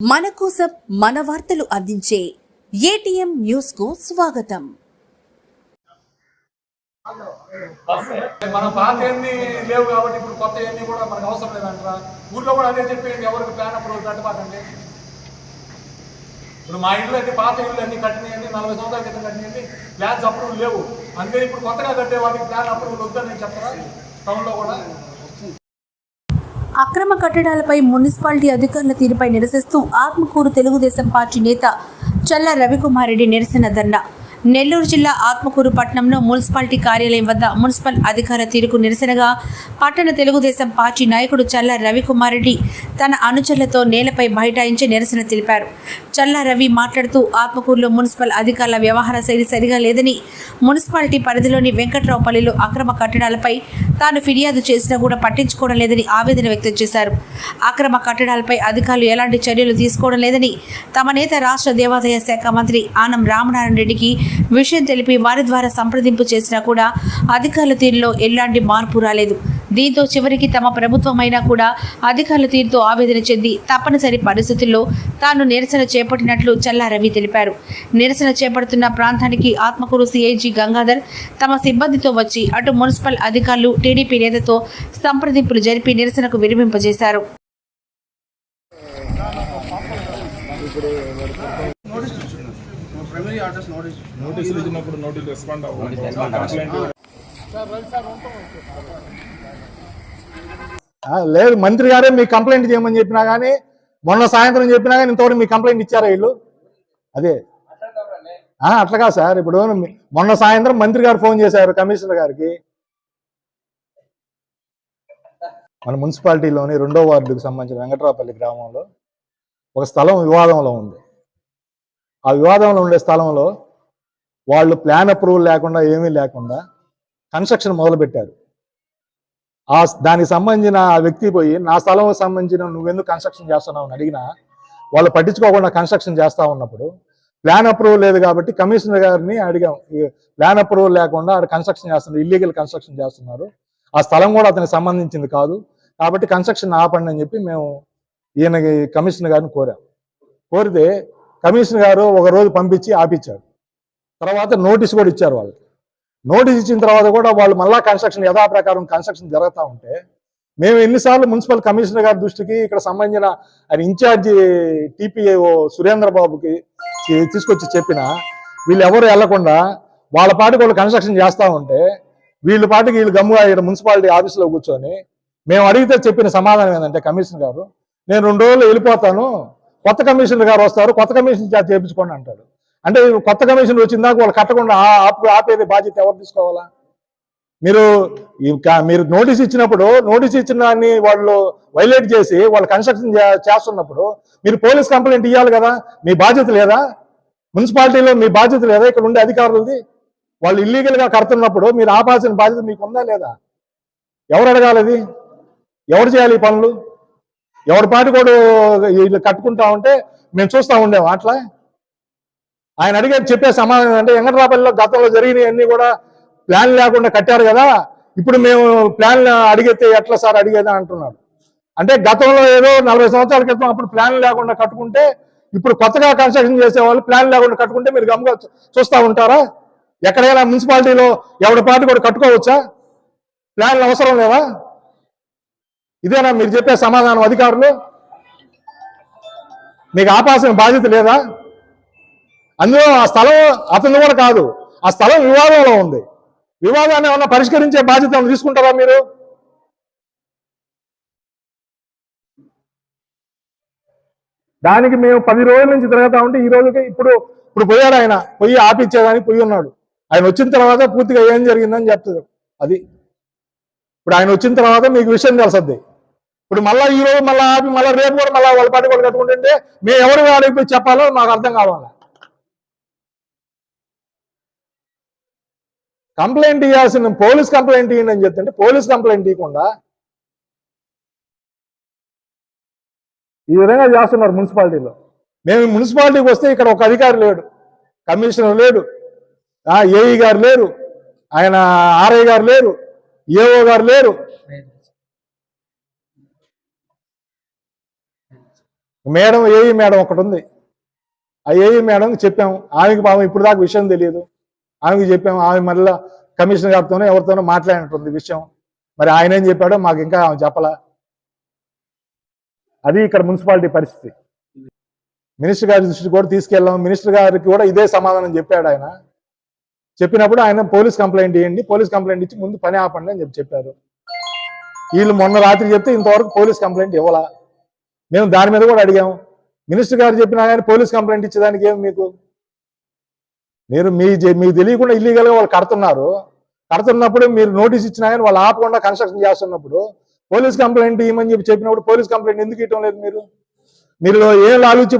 మన కోసం మన వార్తలు అందించే ఏటీఎం న్యూస్కు స్వాగతం. మన పాత ఎన్ని లేవు కాబట్టి ఇప్పుడు కొత్త ఎన్ని కూడా మనకు అవసరం లేదంటారా? ఊర్లో కూడా అదే చెప్పింది ఎవరికి ప్లాన్ అప్రూవల్ పెట్టబాకండి ఇప్పుడు మా ఇంట్లో అయితే పాత ఇల్లు అన్ని కట్టినాయండి నలభై సంవత్సరాల క్రితం కట్టినాయండి ప్లాన్స్ అప్రూవల్ లేవు. అందుకని ఇప్పుడు కొత్తగా కట్టే వాటికి ప్లాన్ అప్రూవల్ వద్దని చెప్తారా టౌన్లో కూడా. అక్రమ కట్టడాలపై మున్సిపాలిటీ అధికారుల తీరుపై నిరసిస్తూ ఆత్మకూరు తెలుగుదేశం పార్టీ నేత చల్ల రవికుమార్ రెడ్డి నిరసన ధర్నా నెల్లూరు జిల్లా ఆత్మకూరు పట్టణంలో మున్సిపాలిటీ కార్యాలయం వద్ద మున్సిపల్ అధికార తీరుకు నిరసనగా పట్టణ తెలుగుదేశం పార్టీ నాయకుడు చల్ల రవికుమార్ రెడ్డి తన అనుచరులతో నేలపై బైఠాయించి నిరసన తెలిపారు. చల్ల రవి మాట్లాడుతూ ఆత్మకూరులో మున్సిపల్ అధికారుల వ్యవహార శైలి సరిగా లేదని మున్సిపాలిటీ పరిధిలోని వెంకట్రావుపల్లిలో అక్రమ కట్టడాలపై తాను ఫిర్యాదు చేసినా కూడా పట్టించుకోవడం లేదని ఆవేదన వ్యక్తం చేశారు. అక్రమ కట్టడాలపై అధికారులు ఎలాంటి చర్యలు తీసుకోవడం లేదని తమ నేత రాష్ట్ర దేవాదాయ శాఖ మంత్రి ఆనం రామనారాయణ రెడ్డికి విషయం తెలిపి వారి ద్వారా సంప్రదింపు చేసినా కూడా అధికారుల తీరులో ఎలాంటి మార్పు రాలేదు. దీంతో చివరికి తమ ప్రభుత్వం అయినా కూడా అధికారుల తీరుతో ఆవేదన చెంది తప్పనిసరి పరిస్థితుల్లో తాను నిరసన చేపట్టినట్లు చల్లా రవి తెలిపారు. నిరసన చేపడుతున్న ప్రాంతానికి ఆత్మకూరు సిఐజీ గంగాధర్ తమ సిబ్బందితో వచ్చి అటు మున్సిపల్ అధికారులు టీడీపీ నేతతో సంప్రదింపులు జరిపి నిరసనకు విరమింపజేశారు. ప్రైమరీ ఆర్డర్స్ నోటీస్ నోటీసులు ఇచ్చినప్పుడు నోటీస్ రెస్పాండ్ అవ్వాలి లేదు మంత్రి గారే మీ కంప్లైంట్ చేయమని చెప్పినా కానీ మొన్న సాయంత్రం చెప్పినా కానీ ఇంతవరకు మీ కంప్లైంట్ ఇచ్చారా వీళ్ళు? అదే. అట్లా కాదు సార్. ఇప్పుడు మొన్న సాయంత్రం మంత్రి గారు ఫోన్ చేశారు కమిషనర్ గారికి. మన మున్సిపాలిటీలోని రెండో వార్డుకు సంబంధించిన వెంకట్రావుపల్లి గ్రామంలో ఒక స్థలం వివాదంలో ఉంది. ఆ వివాదంలో ఉండే స్థలంలో వాళ్ళు ప్లాన్ అప్రూవల్ లేకుండా ఏమీ లేకుండా కన్స్ట్రక్షన్ మొదలుపెట్టారు. ఆ దానికి సంబంధించిన ఆ వ్యక్తి పోయి నా స్థలం సంబంధించిన నువ్వెందుకు కన్స్ట్రక్షన్ చేస్తున్నావు? అని అడిగినా వాళ్ళు పట్టించుకోకుండా కన్స్ట్రక్షన్ చేస్తా ఉన్నప్పుడు ప్లాన్ అప్రూవల్ లేదు కాబట్టి కమిషనర్ గారిని అడిగాం. ప్లాన్ అప్రూవల్ లేకుండా ఆడ కన్స్ట్రక్షన్ చేస్తున్నారు ఇల్లీగల్ కన్స్ట్రక్షన్ చేస్తున్నారు. ఆ స్థలం కూడా అతనికి సంబంధించింది కాదు. కాబట్టి కన్స్ట్రక్షన్ ఆపండి అని చెప్పి మేము ఈయనకి కమిషనర్ గారిని కోరాం. కోరితే కమిషనర్ గారు ఒక రోజు పంపించి ఆపించాడు తర్వాత నోటీస్ కూడా ఇచ్చారు వాళ్ళకి. నోటీస్ ఇచ్చిన తర్వాత కూడా వాళ్ళు మళ్ళా కన్స్ట్రక్షన్ యథాప్రకారం కన్స్ట్రక్షన్ జరుగుతూ ఉంటే మేము ఎన్నిసార్లు మున్సిపల్ కమిషనర్ గారి దృష్టికి ఇక్కడ సంబంధించిన ఆయన ఇన్ఛార్జి టీపీఏఓ సురేంద్ర బాబుకి తీసుకొచ్చి చెప్పినా వీళ్ళు ఎవరు వెళ్ళకుండా వాళ్ళ పాటికి వాళ్ళు కన్స్ట్రక్షన్ చేస్తూ ఉంటే వీళ్ళ పాటికి వీళ్ళు గమ్ముగా ఇక్కడ మున్సిపాలిటీ ఆఫీస్లో కూర్చొని మేము అడిగితే చెప్పిన సమాధానం ఏంటంటే కమిషనర్ గారు నేను రెండు రోజులు వెళ్ళిపోతాను కొత్త కమిషనర్ గారు వస్తారు కొత్త కమిషన్ చేయించుకోండి అంటాడు. అంటే కొత్త కమిషన్ వచ్చిందాక వాళ్ళు కట్టకుండా ఆ- ఆపు ఆపేది బాధ్యత ఎవరు తీసుకోవాలా? మీరు మీరు నోటీస్ ఇచ్చినప్పుడు నోటీస్ ఇచ్చిన దాన్ని వాళ్ళు వైలేట్ చేసి వాళ్ళు కన్స్ట్రక్షన్ చేస్తున్నప్పుడు మీరు పోలీస్ కంప్లైంట్ ఇవ్వాలి కదా? మీ బాధ్యత లేదా? మున్సిపాలిటీలో మీ బాధ్యత లేదా? ఇక్కడ ఉండే అధికారులది? వాళ్ళు ఇల్లీగల్గా కడుతున్నప్పుడు మీరు ఆపాల్సిన బాధ్యత మీకు ఉందా లేదా? ఎవరు అడగాలి అది? ఎవరు చేయాలి ఈ పనులు? ఎవరి పాటి కూడా వీళ్ళు కట్టుకుంటా ఉంటే మేము చూస్తూ ఉండేము అట్లా? ఆయన అడిగేది చెప్పే సమాధానం అంటే వెంకటరాపల్లిలో గతంలో జరిగినవన్నీ కూడా ప్లాన్ లేకుండా కట్టారు కదా ఇప్పుడు మేము ప్లాన్ అడిగితే ఎట్లా సార్ అడిగేదా అంటున్నాడు అంటే గతంలో ఏదో నలభై సంవత్సరాల క్రితం అప్పుడు ప్లాన్ లేకుండా కట్టుకుంటే ఇప్పుడు కొత్తగా కన్స్ట్రక్షన్ చేసేవాళ్ళు ప్లాన్ లేకుండా కట్టుకుంటే మీరు గమ్ముగా చూస్తూ ఉంటారా? ఎక్కడైనా మున్సిపాలిటీలో ఎవరి పాటి కూడా కట్టుకోవచ్చా? ప్లాన్లు అవసరం లేవా? ఇదేనా మీరు చెప్పే సమాధానం అధికారులు? మీకు ఆపాల్సిన బాధ్యత లేదా? అందులో ఆ స్థలం అతను కూడా కాదు. ఆ స్థలం వివాదంలో ఉంది. వివాదాన్ని ఏమన్నా పరిష్కరించే బాధ్యత తీసుకుంటారా మీరు? దానికి మేము పది రోజుల నుంచి తిరగతా ఉంటే ఈ రోజుకి ఇప్పుడు ఇప్పుడు పోయాడు ఆయన. పోయి ఆపిచ్చేదానికి పోయి ఉన్నాడు. ఆయన వచ్చిన తర్వాత పూర్తిగా ఏం జరిగిందని చెప్తుంది అది. ఇప్పుడు ఆయన వచ్చిన తర్వాత మీకు విషయం తెలుసద్ది. ఇప్పుడు మళ్ళీ ఈ రోజు మళ్ళీ ఆపి మళ్ళీ రేపు కూడా మళ్ళీ వాళ్ళ పాటి కూడా కట్టుకుంటుంటే మేము ఎవరు వాడికి చెప్పాలో మాకు అర్థం కావాలి. కంప్లైంట్ ఇవ్వాల్సిన పోలీస్ కంప్లైంట్ ఇవ్వండి అని చెప్తుంటే పోలీస్ కంప్లైంట్ ఇవ్వకుండా ఈ విధంగా చేస్తున్నారు మున్సిపాలిటీలో. మేము మున్సిపాలిటీకి వస్తే ఇక్కడ ఒక అధికారి లేడు కమిషనర్ లేడు ఏఈ గారు లేరు ఆయన ఆర్ఐ గారు లేరు ఏఓ గారు లేరు. మేడం ఏఈ మేడం ఒకటి ఉంది. ఆ ఏఈ మేడం చెప్పాము ఆమెకి పాపం ఇప్పుడు దాకా విషయం తెలియదు. ఆమెకి చెప్పాము ఆమె మళ్ళీ కమిషనర్ గారితోనే ఎవరితోనో మాట్లాడినట్టుంది విషయం. మరి ఆయన ఏం చెప్పాడో మాకు ఇంకా ఆమె చెప్పలా. అది ఇక్కడ మున్సిపాలిటీ పరిస్థితి. మినిస్టర్ గారి దృష్టికి కూడా తీసుకెళ్ళాం మినిస్టర్ గారికి కూడా ఇదే సమాధానం చెప్పాడు ఆయన. చెప్పినప్పుడు ఆయన పోలీస్ కంప్లైంట్ ఇవ్వండి పోలీస్ కంప్లైంట్ ఇచ్చి ముందు పని ఆపండి అని చెప్పి చెప్పారు. వీళ్ళు మొన్న రాత్రి చెప్తే ఇంతవరకు పోలీస్ కంప్లైంట్ ఇవ్వాలా. మేము దాని మీద కూడా అడిగాము. మినిస్టర్ గారు చెప్పినా కానీ పోలీస్ కంప్లైంట్ ఇచ్చేదానికి ఏం మీకు? మీరు మీ జే- మీకు తెలియకుండా ఇల్లీగల్గా వాళ్ళు కడుతున్నారు. కడుతున్నప్పుడు మీరు నోటీస్ ఇచ్చినా కానీ వాళ్ళు ఆపకుండా కన్స్ట్రక్షన్ చేస్తున్నప్పుడు పోలీస్ కంప్లైంట్ ఇవ్వమని చెప్పి చెప్పినప్పుడు పోలీస్ కంప్లైంట్ ఎందుకు ఇవ్వడం లేదు మీరు? మీరు ఏం ఆలోచి